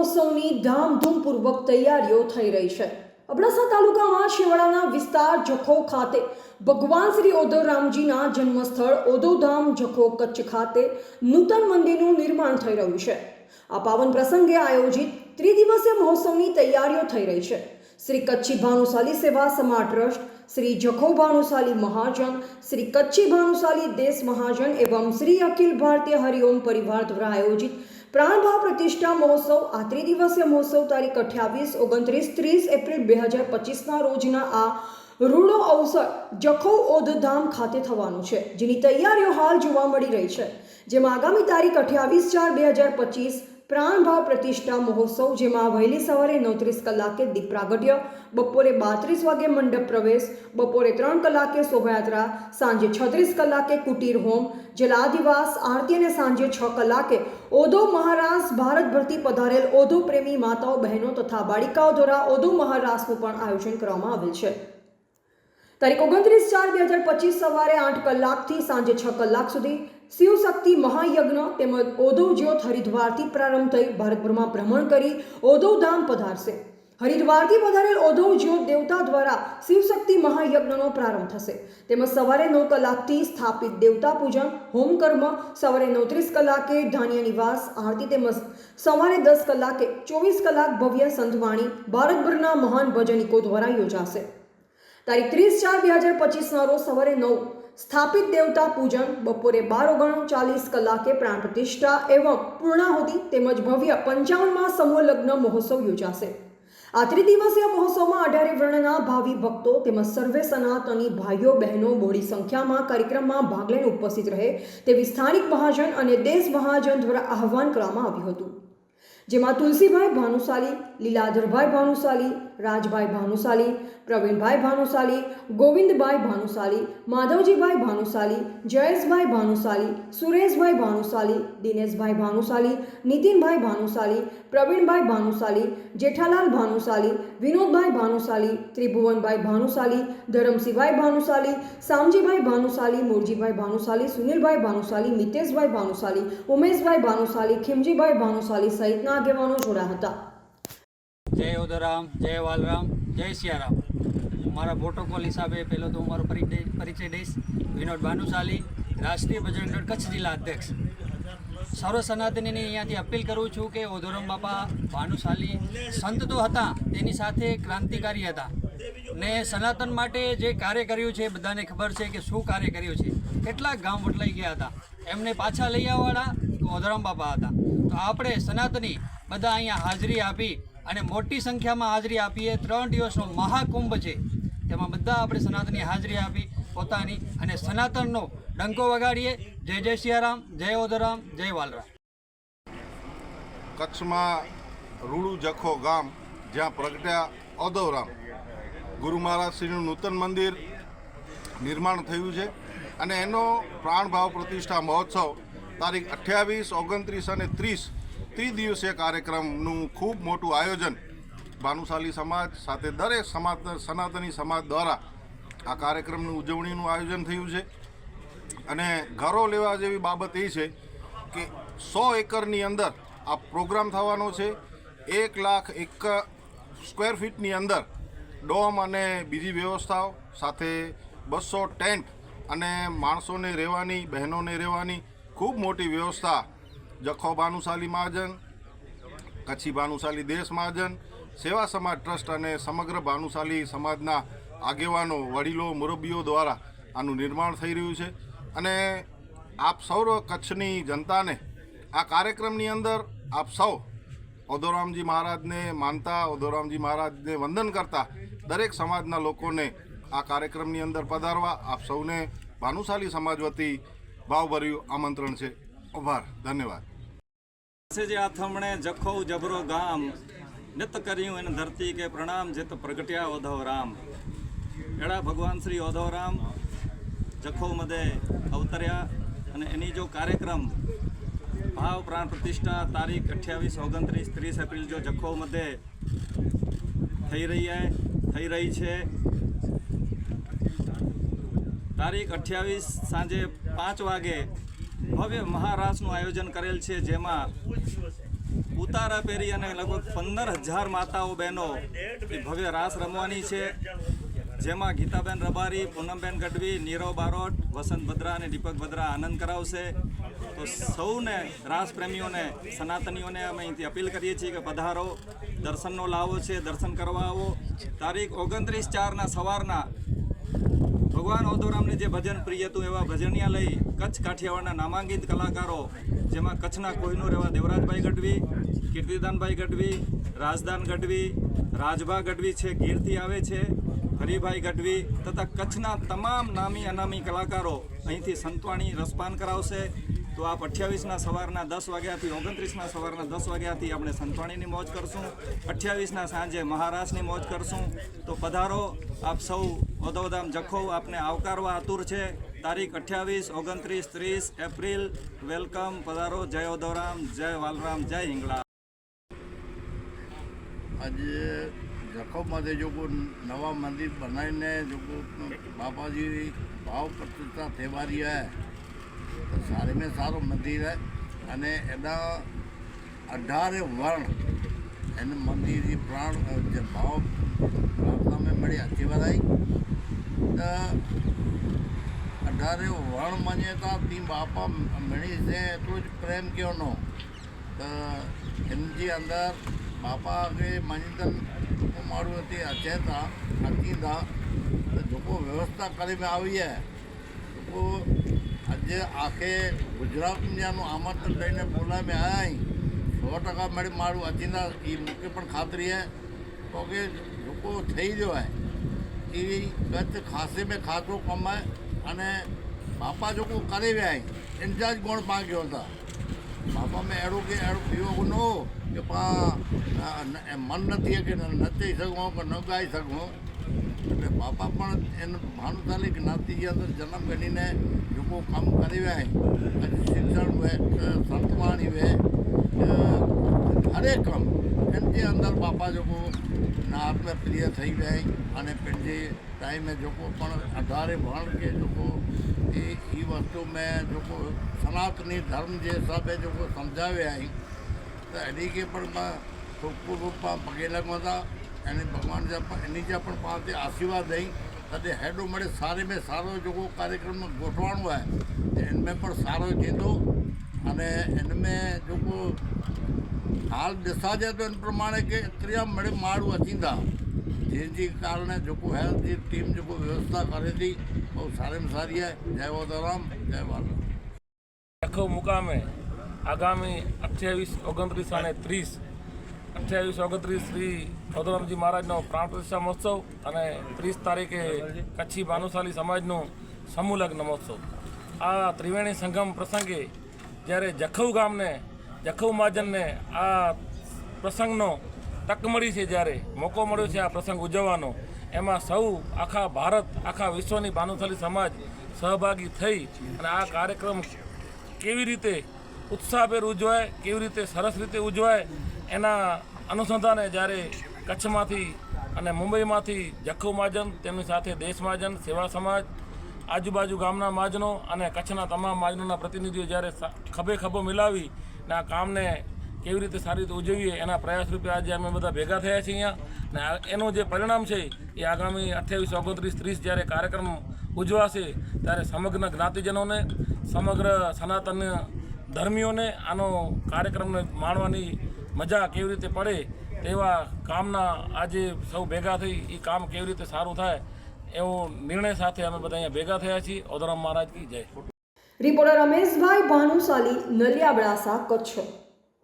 મહોત્સવની ધામધૂમપૂર્વક તૈયારીઓ થઈ રહી છે. અબડાસા તાલુકામાં શિવાળાના વિસ્તાર જખો ખાતે ભગવાન શ્રી ઓદોરામજીના જન્મસ્થળ ઓદોધામ જખો કચ્છ ખાતે નૂતન મંદિરનું નિર્માણ થઈ રહ્યું છે. આ પાવન પ્રસંગે આયોજિત ત્રિદિવસીય મહોત્સવની તૈયારીઓ થઈ રહી છે. શ્રી કચ્છી ભાનુશાલી સેવા સમાજ ટ્રસ્ટ, શ્રી જખો ભાનુશાલી મહાજન, શ્રી કચ્છી ભાનુશાલી દેશ મહાજન એવં શ્રી અખિલ ભારતીય હરિઓમ પરિવાર દ્વારા આયોજિત પ્રાણભાવ પ્રતિષ્ઠા મહોત્સવ, આ ત્રિદિવસીય મહોત્સવ તારીખ અઠ્યાવીસ, ઓગણત્રીસ, ત્રીસ એપ્રિલ બે હજાર પચીસના રોજના આ રૂડો અવસર જખો ઓધધામ ખાતે થવાનું છે, જેની તૈયારીઓ હાલ જોવા મળી રહી છે. જેમાં આગામી તારીખ અઠ્યાવીસ ચાર બે હજાર પચીસ પ્રાણભાવ પ્રતિષ્ઠા મહોત્સવ, જેમાં વહેલી સવારે નવત્રીસ કલાકે દીપ પ્રાગટ્ય બપોરે બાત્રીસ વાગે મંડપ પ્રવેશ, બપોરે ત્રણ કલાકે શોભાયાત્રા, સાંજે છત્રીસ કલાકે કુટીર હોમ, જલાદિવાસ, આરતી અને સાંજે છ કલાકે ઓધો મહારાસ ભારત ભરતી પધારેલ ઓધો પ્રેમી માતાઓ, બહેનો તથા બાળિકાઓ દ્વારા ઓધો મહારાસનું પણ આયોજન કરવામાં આવેલ છે. તારીખ ઓગણત્રીસ ચાર બે હજાર પચીસ સવારે આઠ કલાકથી સાંજે છ કલાક સુધી શિવ શક્તિ મહાયજ્ઞ તેમજ ઓધવ જ્યોત હરિદ્વારથી પ્રારંભ થઈ ભારતભરમાં ભ્રમણ કરી ઓધવ ધામ પધારશે. હરિદ્વારથી પધારેલ ઓધવ જ્યોત દેવતા દ્વારા શિવશક્તિ મહાયજ્ઞનો પ્રારંભ થશે. તેમજ સવારે નવ કલાકથી સ્થાપિત દેવતા પૂજન, હોમ કર્મ, સવારે નવત્રીસ કલાકે ધાન્ય નિવાસ, આરતી તેમજ સવારે દસ કલાકે ચોવીસ કલાક ભવ્ય સંતવાણી ભારતભરના મહાન ભજનિકો દ્વારા યોજાશે. તારીખ ત્રીસ ચાર બે હજાર પચીસના રોજ સવારે નવ સ્થાપિત દેવતા પૂજન બપોરે બાર ઓગણચાલીસ કલાકે પ્રાણ પ્રતિષ્ઠા એવં પૂર્ણાહુતિ તેમજ ભવ્ય પંચાવનમાં સમૂહ લગ્ન મહોત્સવ યોજાશે. આ ત્રિદિવસીય મહોત્સવમાં અઢારે વર્ણના ભાવિ ભક્તો તેમજ સર્વે સનાતની ભાઈઓ બહેનો મોડી સંખ્યામાં કાર્યક્રમમાં ભાગ લઈને ઉપસ્થિત રહે તેવી સ્થાનિક મહાજન અને દેશ મહાજન દ્વારા આહવાન કરવામાં આવ્યું હતું. જેમાં તુલસીભાઈ ભાનુશાલી, લીલાધરભાઈ ભાનુશાલી રાજભાઈ ભાનુશાલી, પ્રવીણભાઈ ભાનુશાલી, ગોવિંદભાઈ ભાનુશાલી, માધવજીભાઈ ભાનુશાલી, જયેશભાઈ ભાનુશાલી, સુરેશભાઈ ભાનુશાલી, દિનેશભાઈ ભાનુશાલી, નીતિનભાઈ ભાનુશાલી, પ્રવીણભાઈ ભાનુશાલી, જેઠાલાલ ભાનુશાલી, વિનોદભાઈ ભાનુશાલી, ત્રિભુવનભાઈ ભાનુશાલી, ધરમસિંહભાઈ ભાનુશાલી, સામજીભાઈ ભાનુશાલી, મુરજીભાઈ ભાનુશાલી, સુનિલભાઈ ભાનુશાલી, મિતેશભાઈ ભાનુશાલી, ઉમેશભાઈ ભાનુશાલી, ખીમજીભાઈ ભાનુશાલી સહિતના આગેવાનો જોડાયા હતા. જય ઉદરામ જય વાલરામ, જય સિયારામ. મારા પ્રોટોકોલ હિસાબે પહેલો તો હું મારો પરિચય દઈશ. વિનોદ ભાનુશાલી રાષ્ટ્રીય બજરંગ કચ્છ જિલ્લા અધ્યક્ષ. સર્વ સનાતનીની અહીંયાથી અપીલ કરું છું કે ઓધોરમ બાપા ભાનુશાલી સંત તો હતા, તેની સાથે ક્રાંતિકારી હતા. ને સનાતન માટે જે કાર્ય કર્યું છે, બધાને ખબર છે કે શું કાર્ય કર્યું છે. કેટલાક ગામ બદલાઈ ગયા હતા. એમને પાછા લઈ આવવાળા ઓધોરમ બાપા હતા. તો આપણે સનાતની બધા અહીંયા હાજરી આપી અને મોટી સંખ્યામાં હાજરી આપીએ. ત્રણ દિવસનો મહાકુંભ છે. તેમાં બધા આપણે સનાતનની હાજરી આપી પોતાની અને સનાતનનો ડંકો વગાડીએ. જય જય સિયારામ, જય ઓદરામ જય વાલરામ કચ્છમાં રૂડુ જખો ગામ, જ્યાં પ્રગટ્યા ઓદવરામ ગુરુ મહારાજશ્રીનું નૂતન મંદિર નિર્માણ થયું છે અને એનો પ્રાણભાવ પ્રતિષ્ઠા મહોત્સવ તારીખ અઠ્યાવીસ, ઓગણત્રીસ અને ત્રીસ ત્રિદિવસીય કાર્યક્રમનું ખૂબ મોટું આયોજન ભાનુશાલી સમાજ સાથે દરેક સમાજ સનાતની સમાજ દ્વારા આ કાર્યક્રમની ઉજવણીનું આયોજન થયું છે. અને ઘરો લેવા જેવી બાબત એ છે કે સો એકરની અંદર આ પ્રોગ્રામ થવાનો છે. એક લાખ એક સ્ક્વેર ફીટની અંદર ડોમ અને બીજી વ્યવસ્થાઓ સાથે બસો ટેન્ટ અને માણસોને રહેવાની, બહેનોને રહેવાની ખૂબ મોટી વ્યવસ્થા જખો ભાનુશાલી મહાજન કચ્છી ભાનુશાલી દેશ મહાજન, સેવા સમાજ ટ્રસ્ટ અને સમગ્ર ભાનુશાલી સમાજના આગેવાનો, વડીલો મુરબ્બીઓ દ્વારા આનું નિર્માણ થઈ રહ્યું છે. અને આપ સૌ કચ્છની જનતાને આ કાર્યક્રમની અંદર આપ સૌ ઓધોરામજી મહારાજને માનતા, ઓધોરામજી મહારાજને વંદન કરતા દરેક સમાજના લોકોને આ કાર્યક્રમની અંદર પધારવા આપ સૌને ભાનુશાલી સમાજ વતી ભાવભર્યું આમંત્રણ છે. આભાર. ધન્યવાદ. જે આથમણે જખો જબરો ગામ, નિત કર્યું એને ધરતી કે પ્રણામ જેત પ્રગટ્યા ઓધવ રામ. એડા ભગવાન શ્રી ઓધવ રામ જખો મધે અવતર્યા અને એની જો કાર્યક્રમ ભાવ પ્રાણ પ્રતિષ્ઠા તારીખ અઠ્યાવીસ ઓગણત્રીસ ત્રીસ એપ્રિલ જો જખો મધે થઈ રહી થઈ રહી છે. તારીખ અઠ્યાવીસ સાંજે પાંચ વાગે ભવ્ય મહારાસનું આયોજન કરેલ છે, જેમાં ઉતારા પહેરી અને લગભગ પંદર હજાર માતાઓ બહેનો ભવ્ય રાસ રમવાની છે. જેમાં ગીતાબેન રબારી, પૂનમબેન ગઢવી, નીરવ બારોટ, વસંત ભદ્રા અને દીપક ભદ્રા આનંદ કરાવશે. તો સૌને રાસ પ્રેમીઓને સનાતનીઓને અમે અહીંથી અપીલ કરીએ છીએ કે પધારો, દર્શનનો લાવો છે, દર્શન કરવા આવો. તારીખ ઓગણત્રીસ ચારના સવારના ભગવાન ઓદોરામને જે ભજન પ્રિય હતું, એવા ભજનિયા લઈ કચ્છ કાઠિયાવાડના નામાંકિત કલાકારો, જેમાં કચ્છના કોહિનૂર એવા દેવરાજભાઈ ગઢવી, કીર્તિદાનભાઈ ગઢવી, રાજદાન ગઢવી, રાજભા ગઢવી છે, ગીરથી આવે છે, હરિભાઈ ગઢવી તથા કચ્છના તમામ નામી અનામી કલાકારો અહીંથી સંતવાણી રસપાન કરાવશે. તો આપ અઠ્યાવીસના સવારના દસ વાગ્યાથી ઓગણત્રીસના સવારના દસ વાગ્યાથી આપણે સંતવાણીની મોજ કરશું. અઠ્યાવીસના સાંજે મહારાષ્ટ્રની મોજ કરશું. તો પધારો. આપ સૌ ઓદોધામ જખો. આપને આવકારવા આતુર છે. તારીખ અઠ્યાવીસ, ઓગણત્રીસ, ત્રીસ એપ્રિલ. વેલકમ. પધારો. જય ઓદોરામ જય વાલરામ. જય હિંગળા. આજે જખોમાંથી જો નવા મંદિર બનાવીને જો કોઈ બાપાજી ભાવ પ્રતિષ્ઠા તહેવારી હે સારે મેં સારું મંદિર છે અને એના અઢારે વર્ણ એને મંદિરની પ્રાણ જે ભાવ પ્રાર્થનામાં મળી હતી વધાઈ તો અઢારે વર્ણ માન્યતા તી બાપા મળી છે એટલું જ પ્રેમ કહેવાનો તો એમની અંદર બાપા આગળ માન્યતા મારું હતી અચેતા, અચિંતા. લોકો વ્યવસ્થા કરીને આવીએ લોકો આજે આખે ગુજરાતનું આમંત્રણ લઈને બોલાવ્યા અહીં સો ટકા મળી મારું અચિંતા એ મૂકે પણ ખાતરી હે. તો કે લોકો થઈ જવાય એ ગત ખાસે મેં ખાતો કમાય અને બાપા જો કોઈ કરે વ્યાય ઇન્ચાર્જ કોણ પાંગ્યો હતા. બાપા મેં એડું કે એડું પીવો ગુનો કે પા ન- મન નથી કે નચી શકું કે ન ગાઈ શકું. એટલે બાપા પણ એને ભાનુશાલી જ્ઞાતિની અંદર જન્મ કરીને લોકો ಕಮ್ આજે શિક્ષણ સંતવાણી વે હરેક કામ. એમની અંદર બાપા જોકો ના આત્મે પ્રિય થઈ ગયા અને પેલી ટાઈમે જોકો પણ અઢારે ભણ કે જોકો એ એ વસ્તુ મેં જોકો સનાતની ધર્મ જે હિસાબે જોકો સમજાવ્યા તો એની કે પણ ચોખ્ખું રૂપમાં પગે લગવાતા, એને ભગવાન એની જે પણ પાસે આશીર્વાદ દઈ અને હેડો મળે, સારી મેં સારો જોકો કાર્યક્રમ ગોઠવાનો હોય, તો એનમેં પણ સારો કીધો. અને એમને જોકો હાલ દસા જાય તો એને પ્રમાણે કે ત્રિયા મળે માળું અચીંદા જેથી કારણે જોકો હેલ્થ જે ટીમ જોકો વ્યવસ્થા કરે હતી બહુ સારામાં સારી જય વોદરામ જય વાલરામ લખો મુકામે આગામી અઠ્યાવીસ, ઓગણત્રીસ અને ત્રીસ અઠ્યાવીસ, ઓગણત્રીસ શ્રી ખોદરામજી મહારાજનો પ્રાણ પ્રતિષ્ઠા મહોત્સવ અને ત્રીસ તારીખે કચ્છી ભાનુશાલી સમાજનું સમૂહ લગ્ન મહોત્સવ. આ ત્રિવેણી સંગમ પ્રસંગે જ્યારે જખૌ ગામને, જખૌ મહાજનને આ પ્રસંગનો તક મળી છે જ્યારે, મોકો મળ્યો છે આ પ્રસંગ ઉજવવાનો, એમાં સૌ આખા ભારત, આખા વિશ્વની ભાનુશાલી સમાજ સહભાગી થઈ અને આ કાર્યક્રમ કેવી રીતે ઉત્સાહભેર ઉજવાય, કેવી રીતે સરસ રીતે ઉજવાય એના અનુસંધાને જ્યારે કચ્છમાંથી અને મુંબઈમાંથી જખ્ખુ મહાજન, તેમની સાથે દેશ મહાજન, સેવા સમાજ, આજુબાજુ ગામના મહાજનો અને કચ્છના તમામ મહાજનોના પ્રતિનિધિઓ જ્યારે ખભે ખભો મિલાવી ને આ કામને કેવી રીતે સારી રીતે ઉજવીએ એના પ્રયાસ રૂપે આજે અમે બધા ભેગા થયા છીએ અહીંયા. ને એનું જે પરિણામ છે એ આગામી અઠ્યાવીસ, ઓગણત્રીસ, ત્રીસ જ્યારે કાર્યક્રમ ઉજવાશે ત્યારે સમગ્ર જ્ઞાતિજનોને, સમગ્ર સનાતન ધર્મીઓને આનો કાર્યક્રમને માણવાની મજા કેવી રીતે પડે તેવા કામના આજે સૌ ભેગા થઈ એ કામ કેવી રીતે સારું થાય એવો નિર્ણય સાથે અમે બધા અહીંયા ભેગા થયા છીએ. ઓદરામ મહારાજ કી જય. રિપોર્ટર રમેશભાઈ ભાનુશાલી નલિયાબડાસા કચ્છ.